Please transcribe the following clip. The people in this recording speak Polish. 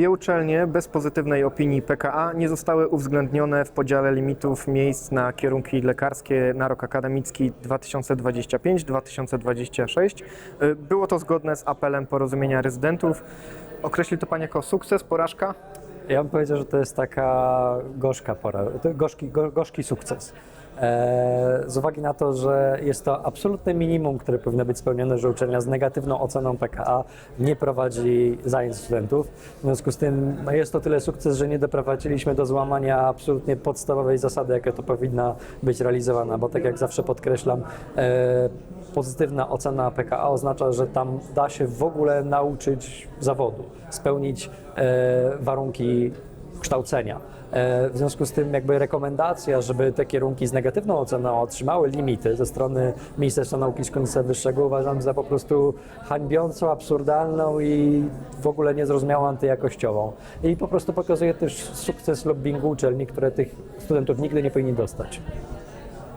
dwie uczelnie bez pozytywnej opinii PKA nie zostały uwzględnione w podziale limitów miejsc na kierunki lekarskie na rok akademicki 2025-2026. Y, Było to zgodne z apelem porozumienia rezydentów. Określi to Pan jako sukces, porażka? Ja bym powiedział, że to jest taka gorzka pora, gorzki, go- gorzki sukces. E, z uwagi na to, że jest to absolutne minimum, które powinno być spełnione, że uczelnia z negatywną oceną PKA nie prowadzi zajęć studentów. W związku z tym no jest to tyle sukces, że nie doprowadziliśmy do złamania absolutnie podstawowej zasady, jaka to powinna być realizowana, bo tak jak zawsze podkreślam, e, pozytywna ocena PKA oznacza, że tam da się w ogóle nauczyć zawodu, spełnić e, warunki kształcenia. E, W związku z tym jakby rekomendacja, żeby te kierunki z negatywną oceną otrzymały limity ze strony Ministerstwa Nauki i Szkolnictwa Wyższego uważam za po prostu hańbiącą, absurdalną i w ogóle niezrozumiałą antyjakościową. I po prostu pokazuje też sukces lobbingu uczelni, które tych studentów nigdy nie powinni dostać.